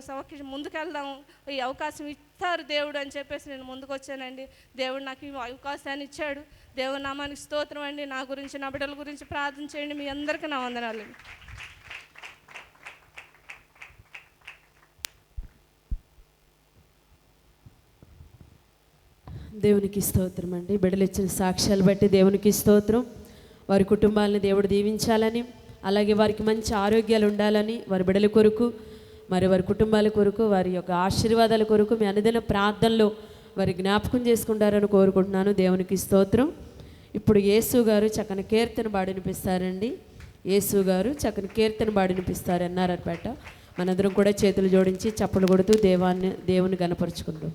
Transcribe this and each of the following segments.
సవకి ముందుకెళ్దాం. ఈ అవకాశం ఇస్తారు దేవుడు అని చెప్పేసి నేను ముందుకు వచ్చానండి దేవుడు నాకు ఈ అవకాశాన్ని ఇచ్చాడు. దేవుడు నామానికి స్తోత్రం అండి. నా గురించి నా బిడ్డల గురించి ప్రార్థన చేయండి. మీ అందరికీ నా వందనాలు. దేవునికి స్తోత్రం అండి. బిడ్డలు ఇచ్చిన సాక్ష్యాలు బట్టి దేవునికి స్తోత్రం. వారి కుటుంబాలను దేవుడు దీవించాలని అలాగే వారికి మంచి ఆరోగ్యాలు ఉండాలని వారి బిడ్డల కొరకు మరి వారి కుటుంబాల కొరకు వారి యొక్క ఆశీర్వాదాల కొరకు మీ అనుదిన ప్రార్థనలో వారి జ్ఞాపకం చేసుకుంటారని కోరుకుంటున్నాను. దేవునికి స్తోత్రం. ఇప్పుడు యేసు గారు చక్కని కీర్తన బాడినిపిస్తారండి యేసు గారు చక్కని కీర్తన పాడినిపిస్తారు అన్నారనమాట మనందరం కూడా చేతులు జోడించి చప్పలు కొడుతూ దేవాన్ని దేవుని గనపరుచుకుందాం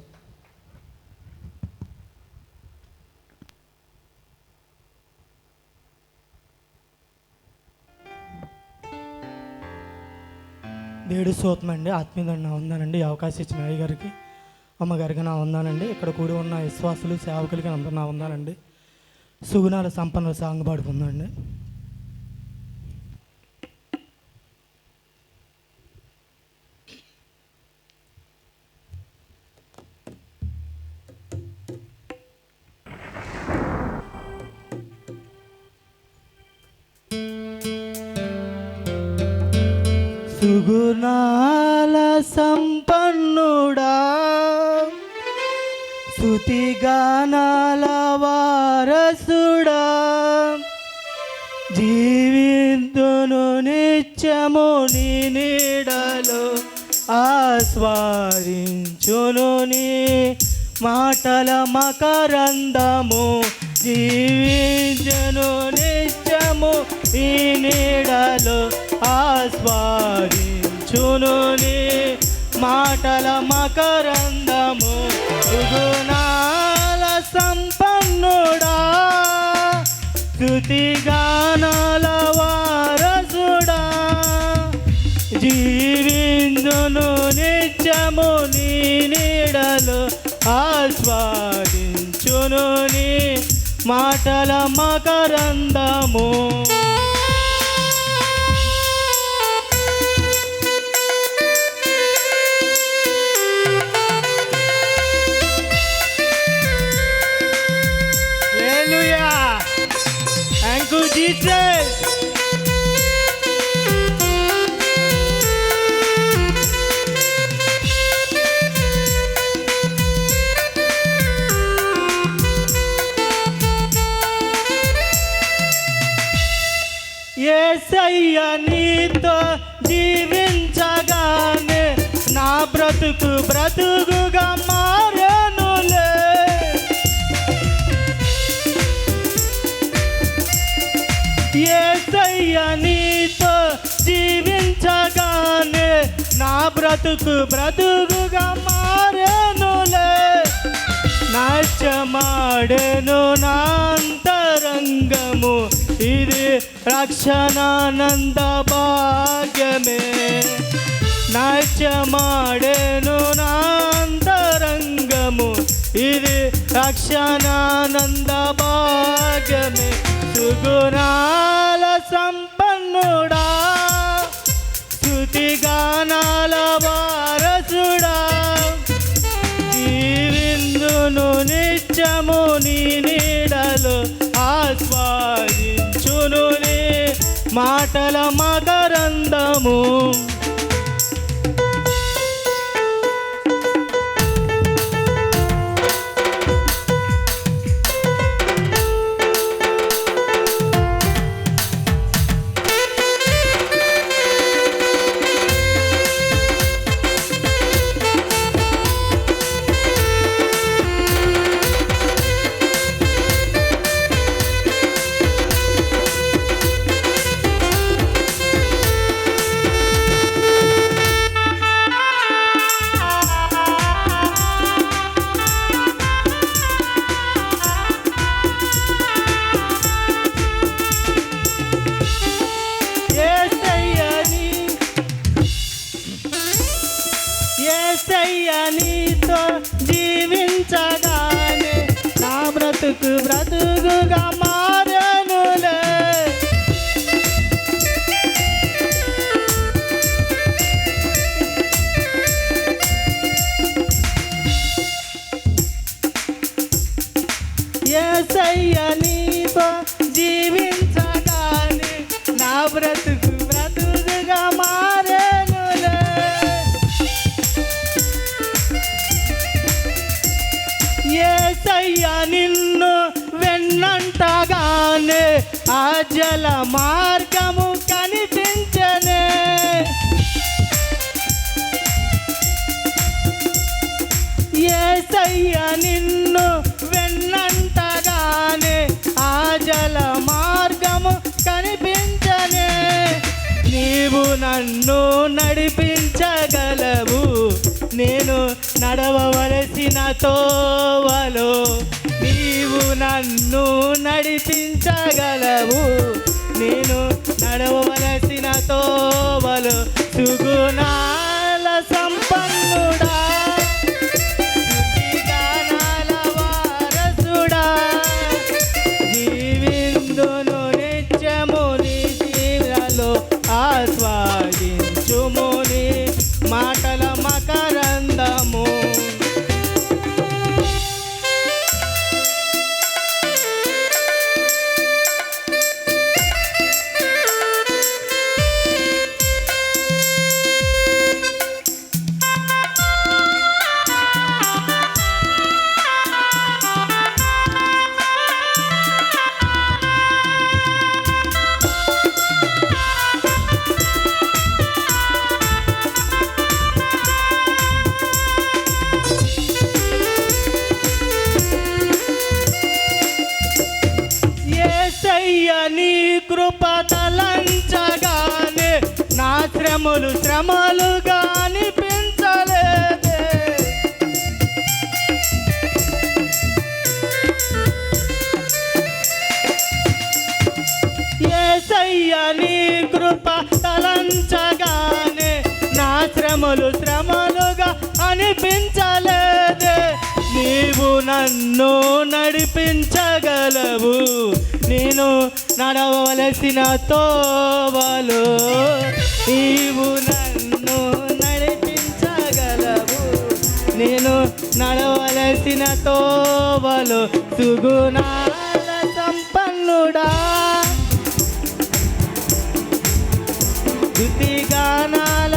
దేవుడి స్తోత్రం అండి నా ఉందానండి అవకాశం ఇచ్చిన అయ్య గారికి అమ్మగారికి నా ఉందానండి ఇక్కడ కూడి ఉన్న విశ్వాసులు సేవకులకి అందరూ నా ఉందానండి సుగుణాల సంపన్న సాంగ్ పాడుకుందండి సుగుణాల సంపన్నుడా. శృతిగానాల వారసుడా. జీవితును నిత్యము నీ నీడలో ఆస్వారించును నీ మాటల మకరందము. జీవించను నిత్యము ఈ నీడలో ఆస్వాదించును నీ మాటల మకరందము. సుగుణాల సంపన్నుడా శృతిగానాల వారసుడా. జీవిందును నిత్యము నీ నీడలు ఆస్వాదించును నీ మాటల మకరందము. బ్రతుకుగా మారనులే. ఏసయ్య నీతో జీవించగానే నా బ్రతుకు బ్రతుకుగా మారనులే. నాట్యమాడెను నా అంతరంగము ఇది రక్షణానంద భాగ్యమే. నాట్యమాడెను నాంతరంగము ఇది రక్షణానంద భాగ్యమే సుగుణాల సంపన్నుడా. స్థుతిగానాల వారసుడా. జీవిందును నిత్యము నీ నీడలు ఆస్వాదించును మాటల మకరందము. ఏసయ్య నిన్ను వెన్నంటగానే ఆ జల మార్గము కనిపించనే. ఏసయ్య నిన్ను వెన్నంటగానే ఆ జల మార్గము కనిపించనే. నీవు నన్ను నడిపించగలవు నేను నడవవలసిన తోవలో నీవు నన్ను నడిపించగలవు. నేను నడవవలసిన తోవలో సుగుణాల సంపన్నుడా నా శ్రమలు శ్రమలుగా అనిపించలేదే. ఏసయ్య నీ కృప తలంచగానే నా శ్రమలు శ్రమలుగా అనిపించలేదే. నీవు నన్ను నడిపించగలవు నేను నడవలసిన తోవలు. ఈ నడవలసిన తోవలు సుగుణాల సంపన్నుడా. స్థుతిగానాల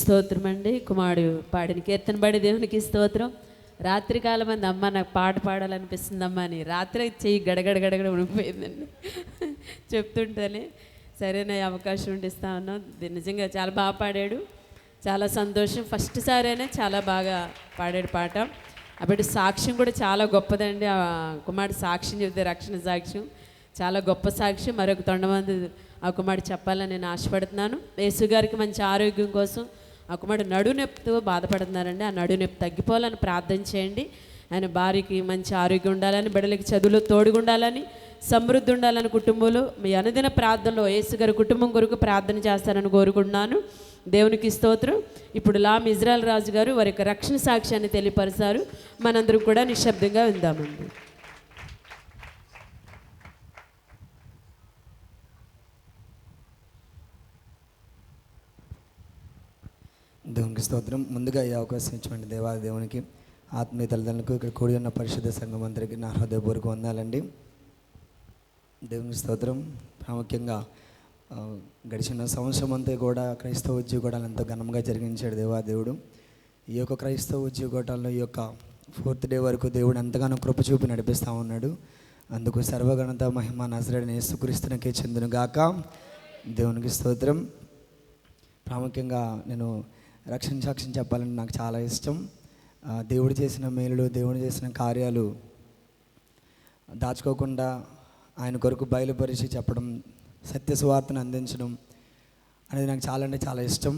స్తోత్రం అండి. కుమారుడు పాడిన కీర్తన పడి దేవునికి స్తోత్రం. రాత్రికాలం అంది అమ్మ నాకు పాట పాడాలనిపిస్తుందమ్మా అని. రాత్రి చెయ్యి గడగడ గడగడ ఉండిపోయిందండి చెప్తుంటేనే సరైన అవకాశం ఉండి ఇస్తా ఉన్నాం నిజంగా చాలా బాగా పాడాడు. చాలా సంతోషం. ఫస్ట్ సారైనా చాలా బాగా పాడాడు పాట. అప్పటి సాక్ష్యం కూడా చాలా గొప్పదండి. ఆ కుమారుడు సాక్ష్యం చెబితే రక్షణ సాక్ష్యం. చాలా గొప్ప సాక్ష్యం. మరొక తొండమంది ఆ కుమారుడు చెప్పాలని నేను ఆశపడుతున్నాను. యేసు గారికి మంచి ఆరోగ్యం కోసం ఆ కుమారుడు నడునొప్పితో బాధపడుతున్నారండి. ఆ నడునొప్పి తగ్గిపోవాలని ప్రార్థన చేయండి. ఆయన భార్యకి మంచి ఆరోగ్యం ఉండాలని బిడ్డలకి చదువులో తోడుగుండాలని సమృద్ధి ఉండాలని కుటుంబంలో మీ అనుదిన ప్రార్థనలో యేసు గారి కుటుంబం కొరకు ప్రార్థన చేస్తారని కోరుకుంటున్నాను. దేవునికి స్తోత్రం. ఇప్పుడు లామ్ ఇజ్రాయల్ రాజు గారు వారి యొక్క రక్షణ సాక్ష్యాన్ని తెలియపరిచారు. మనందరం కూడా నిశ్శబ్దంగా విందామండి. దేవునికి స్తోత్రం. ముందుగా ఈ అవకాశం ఇచ్చినటువంటి దేవా దేవునికి ఆత్మీయ తల్లిదండ్రులకు ఇక్కడ కూడి ఉన్న పరిశుద్ధ సంఘం అందరికీ నా హృదయపూర్వక వందాలండి. దేవునికి స్తోత్రం. ప్రాముఖ్యంగా గడిచిన సంవత్సరం అంతా కూడా క్రైస్తవ ఉద్యోగాలు ఎంతో ఘనంగా జరిగించాడు దేవాదేవుడు ఈ యొక్క క్రైస్తవ ఉద్యోగోటాల్లో ఈ యొక్క ఫోర్త్ డే వరకు దేవుడు ఎంతగానో కృప చూపి నడిపిస్తూ ఉన్నాడు. అందుకు సర్వగణత మహిమ నజరడిని యేసుక్రీస్తునికే చెందును గాక దేవునికి స్తోత్రం. ప్రాముఖ్యంగా నేను రక్షణ సాక్ష్యం చెప్పాలని నాకు చాలా ఇష్టం. దేవుడు చేసిన మేలులు దేవుడు చేసిన కార్యాలు దాచుకోకుండా ఆయన కొరకు బయలుపరిచి చెప్పడం సత్య సువార్తను అందించడం అనేది నాకు చాలా అంటే చాలా ఇష్టం.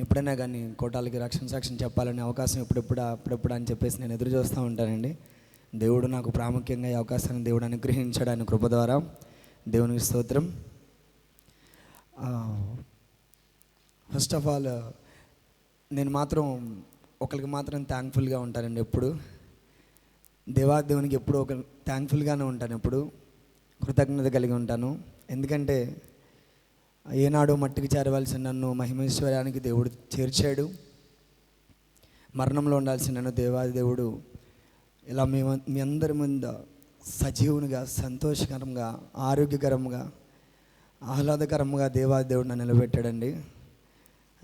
ఎప్పుడైనా కానీ కోటాలకి రక్షణ సాక్ష్యం చెప్పాలనే అవకాశం ఎప్పుడెప్పుడు అప్పుడెప్పుడు అని చెప్పేసి నేను ఎదురు చూస్తూ ఉంటానండి. దేవుడు నాకు ప్రాముఖ్యంగా ఈ అవకాశాన్ని దేవుడు అనుగ్రహించాడు ఆయన కృప ద్వారా దేవునికి స్తోత్రం. ఫస్ట్ ఆఫ్ ఆల్ నేను మాత్రం ఒకరికి మాత్రం థ్యాంక్ఫుల్గా ఉంటానండి ఎప్పుడు. దేవా దేవునికి ఎప్పుడు ఒక థ్యాంక్ఫుల్గానే ఉంటాను ఎప్పుడు. కృతజ్ఞత కలిగి ఉంటాను. ఎందుకంటే ఏనాడు మట్టికి చేరవలసిన నన్ను మహిమేశ్వర్యానికి దేవుడు చేర్చాడు. మరణంలో ఉండాల్సిన నన్ను దేవాది దేవుడు ఇలా మీ మీ అందరి ముందు సజీవునిగా సంతోషకరంగా ఆరోగ్యకరంగా ఆహ్లాదకరంగా దేవాది దేవుడు నన్ను నిలబెట్టాడండి.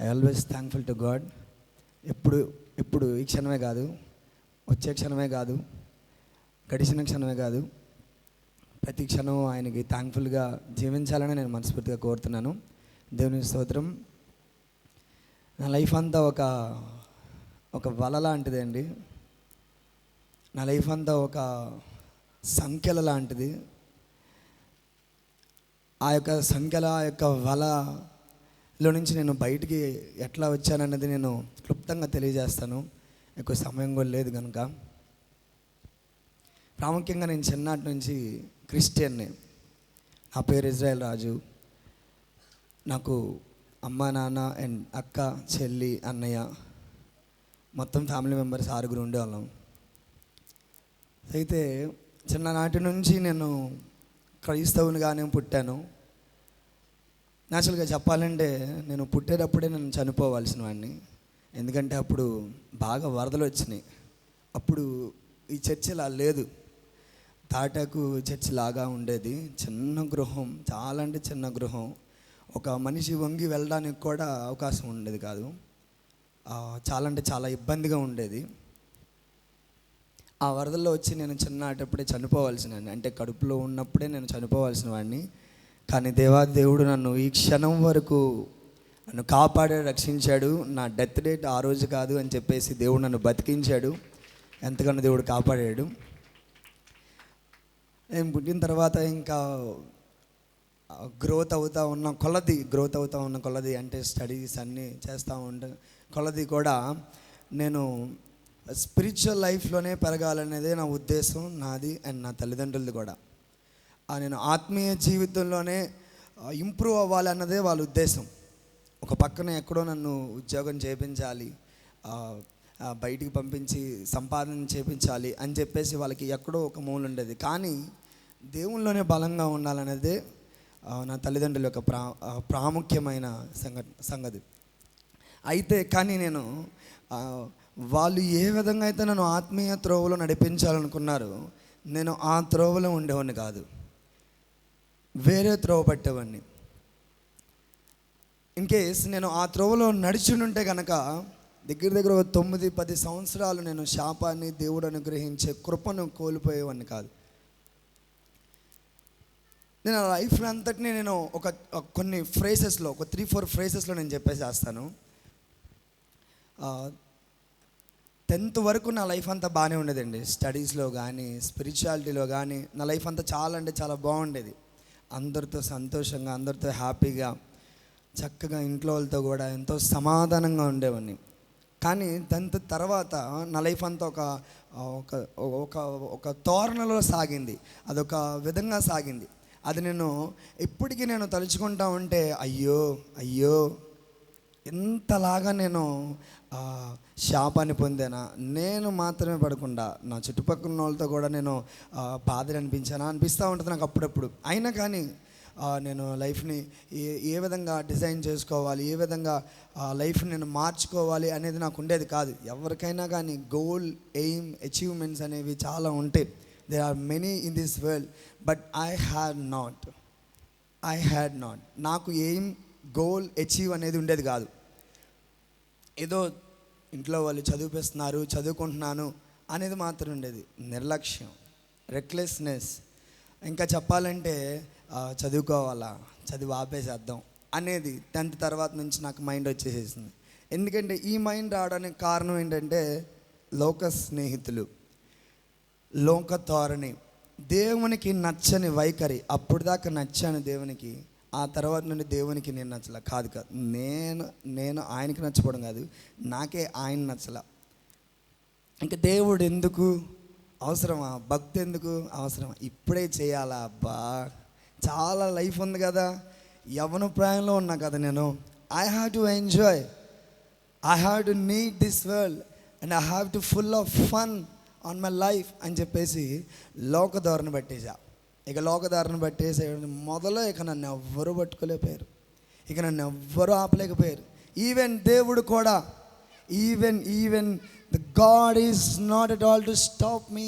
I always thankful to God ఎప్పుడు ఇప్పుడు ఈ క్షణమే కాదు. వచ్చే క్షణమే కాదు. గడిచిన క్షణమే కాదు. ప్రతి క్షణం ఆయనకి థ్యాంక్ఫుల్గా జీవించాలని నేను మనస్ఫూర్తిగా కోరుతున్నాను. దేవుని స్తోత్రం. నా లైఫ్ అంతా ఒక ఒక వల లాంటిది అండి. నా లైఫ్ అంతా ఒక సంఖ్యల లాంటిది. ఆ యొక్క సంఖ్యల ఆ యొక్క వల లో నుంచి నేను బయటికి ఎట్లా వచ్చానన్నది నేను క్లుప్తంగా తెలియజేస్తాను. ఎక్కువ సమయం కూడా లేదు కనుక ప్రాముఖ్యంగా నేను చిన్నటి నుంచి క్రిస్టియన్ని. నా పేరు ఇజ్రాయెల్ రాజు. నాకు అమ్మ నాన్న అండ్ అక్క చెల్లి అన్నయ్య మొత్తం ఫ్యామిలీ మెంబర్స్ ఆరుగురు ఉండేవాళ్ళం. అయితే చిన్ననాటి నుంచి నేను క్రైస్తవునిగానే పుట్టాను. న్యాచురల్గా చెప్పాలంటే నేను పుట్టేటప్పుడే నేను చనిపోవాల్సిన వాడిని ఎందుకంటే అప్పుడు బాగా వరదలు వచ్చినాయి. అప్పుడు ఈ చర్చ్ ఇలా లేదు. తాటాకు చర్చ్ లాగా ఉండేది. చిన్న గృహం చాలా అంటే చిన్న గృహం. ఒక మనిషి వంగి వెళ్ళడానికి కూడా అవకాశం ఉండేది కాదు. చాలా అంటే చాలా ఇబ్బందిగా ఉండేది. ఆ వరదల్లో వచ్చి నేను చిన్నటప్పుడే చనిపోవాల్సిన అంటే కడుపులో ఉన్నప్పుడే నేను చనిపోవాల్సిన వాడిని కానీ దేవా దేవుడు నన్ను ఈ క్షణం వరకు నన్ను కాపాడాడు రక్షించాడు. నా డెత్ డేట్ ఆ రోజు కాదు అని చెప్పేసి దేవుడు నన్ను బతికించాడు. ఎంతగానో దేవుడు కాపాడాడు. నేను పుట్టిన తర్వాత ఇంకా గ్రోత్ అవుతూ ఉన్న కొలది గ్రోత్ అవుతూ ఉన్న కొలది అంటే స్టడీస్ అన్నీ చేస్తూ ఉంటే కొలది కూడా నేను స్పిరిచువల్ లైఫ్లోనే పెరగాలనేదే నా ఉద్దేశం నాది అండ్ నా తల్లిదండ్రులది కూడా. నేను ఆత్మీయ జీవితంలోనే ఇంప్రూవ్ అవ్వాలన్నదే వాళ్ళ ఉద్దేశం. ఒక పక్కన ఎక్కడో నన్ను ఉద్యోగం చేయించాలి బయటికి పంపించి సంపాదన చేపించాలి అని చెప్పేసి వాళ్ళకి ఎక్కడో ఒక మూల ఉండేది. కానీ దేవుళ్ళలోనే బలంగా ఉండాలనేదే నా తల్లిదండ్రుల యొక్క ప్రా ప్రాముఖ్యమైన సంగ సంగతి. అయితే కానీ నేను వాళ్ళు ఏ విధంగా అయితే నన్ను ఆత్మీయ త్రోవలో నడిపించాలనుకున్నారో నేను ఆ త్రోవలో ఉండేవాడిని కాదు. వేరే త్రోవ పట్టేవాడిని. ఇన్ కేస్ నేను ఆ త్రోవలో నడిచినుంటే కనుక దగ్గర దగ్గర ఒక తొమ్మిది పది సంవత్సరాలు నేను శాపాన్ని దేవుడు అనుగ్రహించే కృపను కోల్పోయేవాడిని కాదు. నేను ఆ లైఫ్ అంతటిని నేను ఒక కొన్ని ఫ్రేసెస్లో ఒక త్రీ ఫోర్ ఫ్రేసెస్లో నేను చెప్పేసేస్తాను. టెన్త్ వరకు నా లైఫ్ అంతా బాగానే ఉండేదండి. స్టడీస్లో కానీ స్పిరిచువాలిటీలో కానీ నా లైఫ్ అంతా చాలా అంటే చాలా బాగుండేది. అందరితో సంతోషంగా అందరితో హ్యాపీగా చక్కగా ఇంట్లో వాళ్ళతో కూడా ఎంతో సమాధానంగా ఉండేవాడిని. కానీ దాని తర్వాత నా లైఫ్ అంతా ఒక ఒక ఒక ఒక తోరణలో సాగింది. అదొక విధంగా సాగింది. అది నేను ఇప్పటికీ నేను తలుచుకుంటా ఉంటే అయ్యో అయ్యో ఎంతలాగా నేను శాపాన్ని పొందానా? నేను మాత్రమే పడకుండా నా చుట్టుపక్కల వాళ్ళతో కూడా నేను బాధలు అనిపించానా? అనిపిస్తూ ఉంటుంది నాకు అప్పుడప్పుడు. అయినా కానీ నేను లైఫ్ని ఏ ఏ విధంగా డిజైన్ చేసుకోవాలి ఏ విధంగా లైఫ్ని నేను మార్చుకోవాలి అనేది నాకు ఉండేది కాదు. ఎవరికైనా కానీ గోల్ ఎయిమ్ అచీవ్మెంట్స్ అనేవి చాలా ఉంటాయి. They are many in this world but I had not I had not నాకు ఎయిమ్ గోల్ అచీవ్ అనేది ఉండేది కాదు. ఏదో ఇంట్లో వాళ్ళు చదివిపిస్తున్నారు చదువుకుంటున్నాను అనేది మాత్రం ఉండేది. నిర్లక్ష్యం రెక్లెస్నెస్ ఇంకా చెప్పాలంటే చదువుకోవాలా చదివి ఆపేసేద్దాం అనేది టెన్త్ తర్వాత నుంచి నాకు మైండ్ వచ్చేసేసింది. ఎందుకంటే ఈ మైండ్ రావడానికి కారణం ఏంటంటే లోక స్నేహితులు లోక ధోరణి. దేవునికి నచ్చని వైఖరి అప్పుడు దాకా నచ్చాను దేవునికి. ఆ తర్వాత నుండి దేవునికి నేను నచ్చల. కాదు కాదు. నేను నేను ఆయనకి నచ్చపోవడం కాదు. నాకే ఆయన నచ్చల. ఇంకా దేవుడు ఎందుకు అవసరమా? భక్తి ఎందుకు అవసరమా? ఇప్పుడే చేయాలా? అబ్బా! చాలా లైఫ్ ఉంది కదా. యవన ప్రాయంలో ఉన్నా కదా నేను. I have to enjoy I have to need this world and I have to full of fun on my life అని చెప్పేసి లోక ధోరణి పట్టేశా. ఇక లోకదారిని పట్టేసే మొదలు ఇక నన్ను ఎవ్వరూ పట్టుకోలేకపోయారు. ఇక నన్ను ఎవ్వరూ ఆపలేకపోయారు. ఈవెన్ దేవుడు కూడా even even the God is not at all to stop me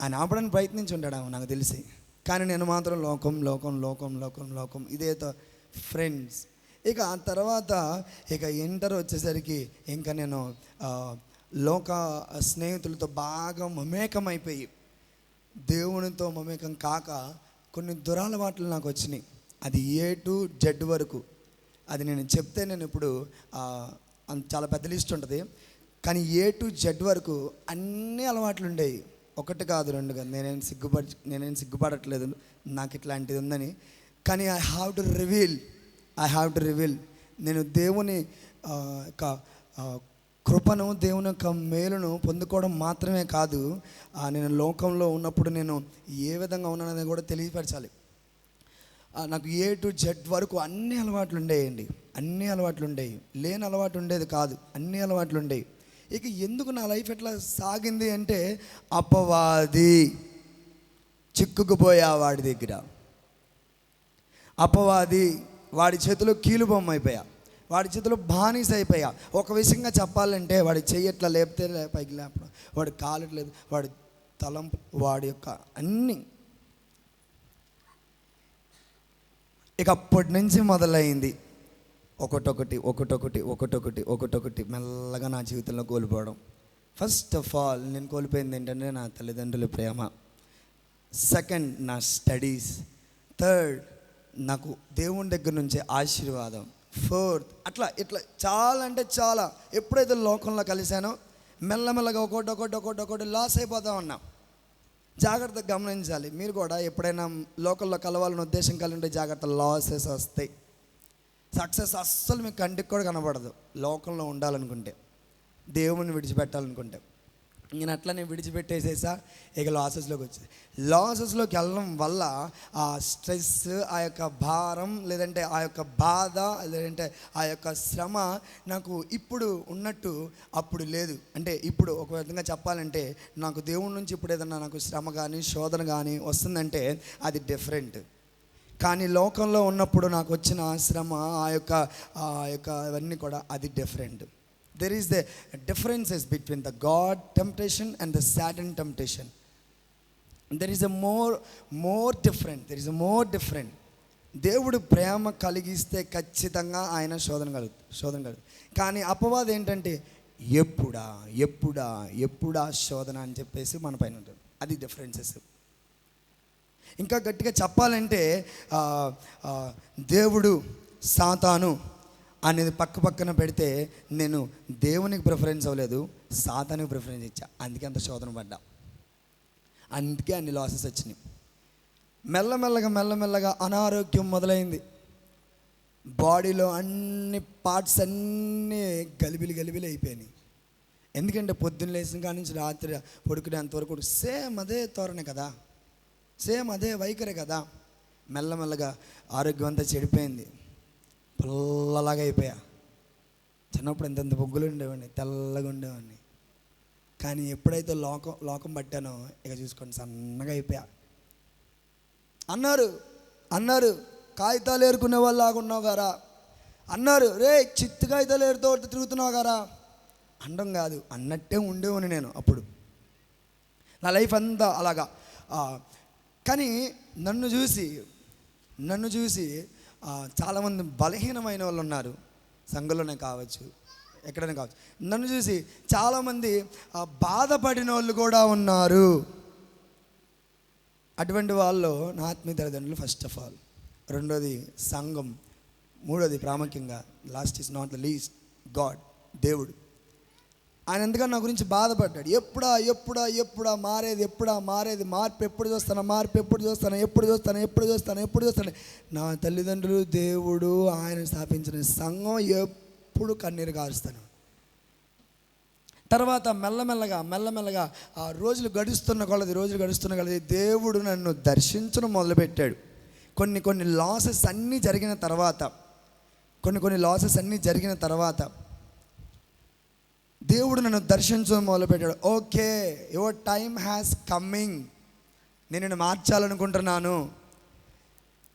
ఆయన ఆపడానికి ప్రయత్నించుంటాడు ఆమె నాకు తెలిసి. కానీ నేను మాత్రం లోకం లోకం లోకం లోకం లోకం ఇదేతో ఫ్రెండ్స్ ఇక ఆ తర్వాత ఇక ఇంటర్ వచ్చేసరికి ఇంకా నేను లోక స్నేహితులతో బాగా మమేకమైపోయి అయిపోయి దేవునితో మమేకం కాక కొన్ని దురలవాట్లు నాకు వచ్చినాయి. అది ఏ టు జెడ్ వరకు. అది నేను చెప్తే నేను ఇప్పుడు చాలా పెద్ద లిస్ట్ ఉంటుంది. కానీ ఏ టు జెడ్ వరకు అన్ని అలవాట్లు ఉండేవి. ఒకటి కాదు రెండు కాదు. నేనేం సిగ్గుపడి నేనేం సిగ్గుపడట్లేదు. నాకు ఇట్లాంటిది ఉందని. కానీ I have to reveal I have to reveal నేను దేవుని ఒక యొక్క కృపను దేవుని యొక్క మేలును పొందుకోవడం మాత్రమే కాదు నేను లోకంలో ఉన్నప్పుడు నేను ఏ విధంగా ఉన్నానని కూడా తెలియపరచాలి. నాకు ఏ టు జెడ్ వరకు అన్ని అలవాట్లు ఉండేయండి. అన్ని అలవాట్లు ఉండేవి. లేని అలవాటు ఉండేది కాదు. అన్ని అలవాట్లు ఉండేవి. ఇక ఎందుకు నా లైఫ్ ఎట్లా సాగింది అంటే అపవాది. చిక్కుకుపోయా వాడి దగ్గర. అపవాది వాడి చేతిలో కీలుబొమ్మ అయిపోయా వాడి చేతిలో బానిస అయిపోయా. ఒక విషయంగా చెప్పాలంటే వాడి చెయ్యి ఎట్లా లేపితే పైకి లేపడం వాడి కాలట్లేదు వాడి తలంపు వాడి యొక్క అన్నీ. ఇక అప్పటి నుంచి మొదలైంది. ఒకటొకటి ఒకటొకటి ఒకటొకటి ఒకటొకటి మెల్లగా నా జీవితంలో కోల్పోవడం. ఫస్ట్ ఆఫ్ ఆల్ నేను కోల్పోయింది ఏంటంటే నా తల్లిదండ్రుల ప్రేమ. సెకండ్ నా స్టడీస్ థర్డ్ నాకు దేవుని దగ్గర నుంచే ఆశీర్వాదం. ఫోర్త్ అట్లా ఇట్లా చాలా అంటే చాలా. ఎప్పుడైతే లోకంలో కలిశానో మెల్లమెల్లగా ఒకటి ఒకటి ఒకటి ఒకటి లాస్ అయిపోతా ఉన్నాం. జాగ్రత్తగా గమనించాలి. మీరు కూడా ఎప్పుడైనా లోకల్లో కలవాలని ఉద్దేశం కలిగి ఉంటే జాగ్రత్త లాసెస్ వస్తాయి. సక్సెస్ అస్సలు మీకు కంటికి కూడా కనబడదు. లోకంలో ఉండాలనుకుంటే దేవుని విడిచిపెట్టాలనుకుంటే. నేను అట్లనే విడిచిపెట్టేసేసా. ఇక లాసెస్లోకి వచ్చింది లాసెస్లోకి వెళ్ళడం వల్ల ఆ స్ట్రెస్ ఆ యొక్క భారం లేదంటే ఆ యొక్క బాధ లేదంటే ఆ యొక్క శ్రమ నాకు ఇప్పుడు ఉన్నట్టు అప్పుడు లేదు. అంటే ఇప్పుడు ఒక విధంగా చెప్పాలంటే నాకు దేవుడి నుంచి ఇప్పుడు ఏదన్నా నాకు శ్రమ కానీ శోధన కానీ వస్తుందంటే అది డిఫరెంట్ కానీ లోకంలో ఉన్నప్పుడు నాకు వచ్చిన శ్రమ ఆ యొక్క ఆ యొక్క అవన్నీ కూడా అది different there is the differences between the God temptation and the Satan temptation there is a more more different there is a more different దేవుడు ప్రేమ కలిగిస్తే ఖచ్చితంగా ఆయన శోధన కలుగు శోధన కలుగు. కానీ అపవాదం ఏంటంటే ఎప్పుడా ఎప్పుడా ఎప్పుడా శోధన అని చెప్పేసి మన పైన ఉంటుంది. అది డిఫరెన్సెస్ ఇంకా గట్టిగా చెప్పాలంటే దేవుడు సాతాను అనేది పక్క పక్కన పెడితే నేను దేవునికి ప్రిఫరెన్స్ అవ్వలేదు సాతానికి ప్రిఫరెన్స్ ఇచ్చా. అందుకే అంత శోధన పడ్డా. అందుకే అన్ని లాసెస్ వచ్చినాయి. మెల్లమెల్లగా మెల్లమెల్లగా అనారోగ్యం మొదలైంది. బాడీలో అన్ని పార్ట్స్ అన్నీ గలిబిలి గలిబిలి అయిపోయినాయి. ఎందుకంటే పొద్దున్న లేచిన కాడి నుంచి రాత్రి పడుకునేంతవరకు సేమ్ అదే తోరణే కదా. సేమ్ అదే వైఖరి కదా. మెల్లమెల్లగా ఆరోగ్యం అంతా చెడిపోయింది. పిల్లలాగా అయిపోయా. చిన్నప్పుడు ఇంతంత బొగ్గులు ఉండేవాడిని తెల్లగా ఉండేవాడిని. కానీ ఎప్పుడైతే లోకం లోకం పట్టానో ఇక చూసుకోండి సన్నగా అయిపోయా. అన్నారు అన్నారు కాగితాలు ఏరుకునే వాళ్ళు లాగున్నావు గారా. అన్నారు రే చిత్తు కాగితాలు ఏరుతో తిరుగుతున్నావు గారా. అండం కాదు అన్నట్టే ఉండేవాని నేను అప్పుడు. నా లైఫ్ అంతా అలాగా. కానీ నన్ను చూసి నన్ను చూసి చాలామంది బలహీనమైన వాళ్ళు ఉన్నారు. సంఘంలోనే కావచ్చు ఎక్కడైనా కావచ్చు. నన్ను చూసి చాలామంది బాధపడిన వాళ్ళు కూడా ఉన్నారు. అటువంటి వాళ్ళు నా ఆత్మీయ తల్లిదండ్రులు ఫస్ట్ ఆఫ్ ఆల్ రెండోది సంఘం. మూడోది ప్రాముఖ్యంగా last is not the least God దేవుడు. ఆయన ఎందుకని నా గురించి బాధపడ్డాడు? ఎప్పుడా ఎప్పుడా ఎప్పుడా మారేది ఎప్పుడా మారేది? మార్పు ఎప్పుడు చూస్తాను? మార్పు ఎప్పుడు చూస్తాను? ఎప్పుడు చూస్తాను? ఎప్పుడు చూస్తాను? ఎప్పుడు చూస్తాను? నా తల్లిదండ్రులు దేవుడు ఆయన స్థాపించిన సంఘం ఎప్పుడు కన్నీరు కారుస్తాను. తర్వాత మెల్లమెల్లగా మెల్లమెల్లగా ఆ రోజులు గడుస్తున్న కొలది రోజులు గడుస్తున్న కొలది దేవుడు నన్ను దర్శించడం మొదలుపెట్టాడు. కొన్ని కొన్ని లాసెస్ అన్నీ జరిగిన తర్వాత కొన్ని కొన్ని లాసెస్ అన్నీ జరిగిన తర్వాత దేవుడు నన్ను దర్శించడం మొదలుపెట్టాడు. Okay your time has coming నేను నిన్ను మార్చాలనుకుంటున్నాను.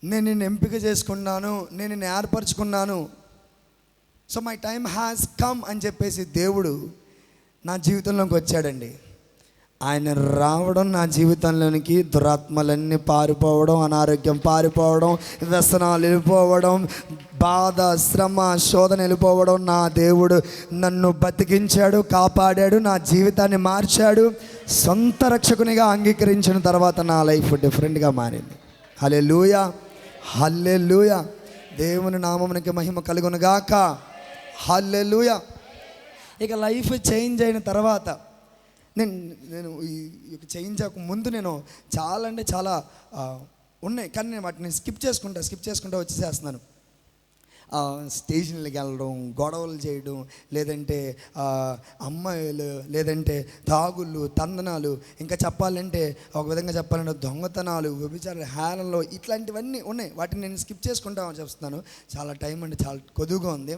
నేను నిన్ను ఎంపిక చేసుకున్నాను. నేను నిన్ను ఏర్పరచుకున్నాను. So my time has come అని చెప్పేసి దేవుడు నా జీవితంలోకి వచ్చాడండి. ఆయన రావడం నా జీవితంలోనికి దురాత్మలన్నీ పారిపోవడం అనారోగ్యం పారిపోవడం వ్యసనాలు వెళ్ళిపోవడం బాధ శ్రమ శోధన వెళ్ళిపోవడం నా దేవుడు నన్ను బతికించాడు కాపాడాడు నా జీవితాన్ని మార్చాడు సొంత రక్షకునిగా అంగీకరించిన తర్వాత నా లైఫ్ డిఫరెంట్గా మారింది. హలే లూయ హల్లే లూయ దేవుని నామమునికి మహిమ కలుగునుగాక. హల్లే లూయ ఇక లైఫ్ చేంజ్ అయిన తర్వాత నేను నేను ఈ చేయించక ముందు నేను చాలా అంటే చాలా ఉన్నాయి. కానీ నేను వాటిని స్కిప్ చేసుకుంటా స్కిప్ చేసుకుంటా వచ్చేసేస్తున్నాను. స్టేషన్లకు వెళ్ళడం గొడవలు చేయడం లేదంటే అమ్మాయిలు లేదంటే తాగుళ్ళు తందనాలు ఇంకా చెప్పాలంటే ఒక విధంగా చెప్పాలంటే దొంగతనాలు వ్యభిచారాలు హేళనలు ఇట్లాంటివన్నీ ఉన్నాయి. వాటిని నేను స్కిప్ చేసుకుంటామని చెప్తున్నాను చాలా టైం అంటే చాలా కొదువుగా ఉంది.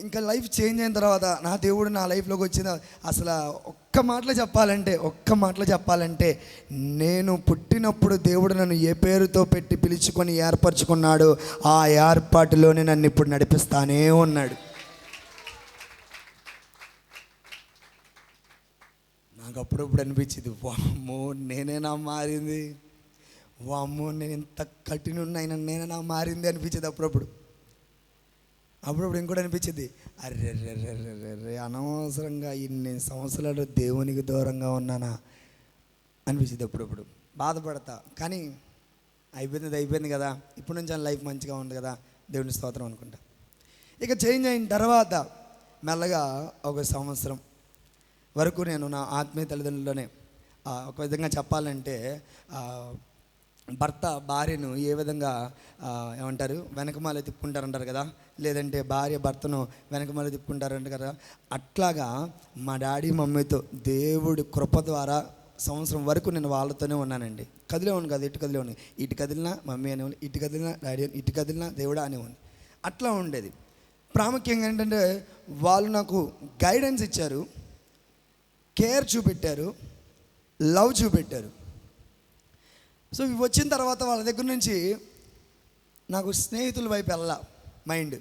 ఇంకా లైఫ్ చేంజ్ అయిన తర్వాత నా దేవుడు నా లైఫ్లోకి వచ్చిన అసలు ఒక్క మాటలో చెప్పాలంటే ఒక్క మాటలో చెప్పాలంటే నేను పుట్టినప్పుడు దేవుడు నన్ను ఏ పేరుతో పెట్టి పిలుచుకొని ఏర్పరచుకున్నాడు ఆ ఏర్పాటులోనే నన్ను ఇప్పుడు నడిపిస్తానే ఉన్నాడు. నాకు అప్పుడప్పుడు అనిపించింది వామ్మో నేనేనా మారింది. వామ్మో నేను ఇంత కఠినున్నైనా నేనేనా మారింది అనిపించేది అప్పుడప్పుడు. అప్పుడప్పుడు ఇంకోటి అనిపించింది. అర్రే అనవసరంగా ఇన్ని సంవత్సరాలు దేవునికి దూరంగా ఉన్నానా? అనిపించింది అప్పుడప్పుడు. బాధపడతా. కానీ అయిపోయింది అయిపోయింది కదా. ఇప్పటి నుంచి లైఫ్ మంచిగా ఉంది కదా. దేవుని స్తోత్రం అనుకుంటా. ఇక చేంజ్ అయిన తర్వాత మెల్లగా ఒక సంవత్సరం వరకు నేను నా ఆత్మీయ తల్లిదండ్రులనే ఒక విధంగా చెప్పాలంటే భర్త భార్యను ఏ విధంగా ఏమంటారు వెనకమాల తిప్పుకుంటారంటారు కదా? లేదంటే భార్య భర్తను వెనకమాల తిప్పుకుంటారంట కదా? అట్లాగా మా డాడీ మమ్మీతో దేవుడి కృప ద్వారా సంవత్సరం వరకు నేను వాళ్ళతోనే ఉన్నానండి. కదిలేవాడిని కదా ఇటు కదిలేవాడిని. ఇటు కదిలినా మమ్మీ అనేవాడిని ఇటు కదిలినా డాడీ అని ఇటు కదిలినా దేవుడా అనేవాడిని. అట్లా ఉండేది. ప్రాముఖ్యంగా ఏంటంటే వాళ్ళు నాకు గైడెన్స్ ఇచ్చారు కేర్ చూపెట్టారు లవ్ చూపెట్టారు. సో ఇవి వచ్చిన తర్వాత వాళ్ళ దగ్గర నుంచి నాకు స్నేహితుల వైపు వెళ్ళా మైండ్.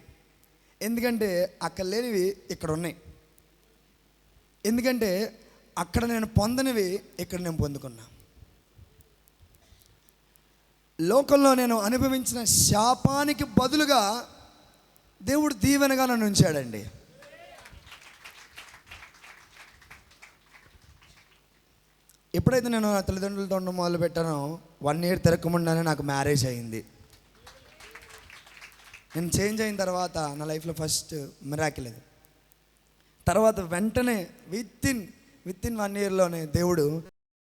ఎందుకంటే అక్కడ లేనివి ఇక్కడ ఉన్నాయి. ఎందుకంటే అక్కడ నేను పొందనివి ఇక్కడ నేను పొందుకున్నా. లోకంలో నేను అనుభవించిన శాపానికి బదులుగా దేవుడు దీవెనగా నన్ను ఉంచాడండి. ఎప్పుడైతే నేను నా తల్లిదండ్రులతో ఉండడం మొదలు పెట్టానో వన్ ఇయర్ తిరగకుండానే నాకు మ్యారేజ్ అయింది. నేను చేంజ్ అయిన తర్వాత నా లైఫ్లో ఫస్ట్ మిరాకిల్ అది. తర్వాత వెంటనే within within one ఇయర్లోనే దేవుడు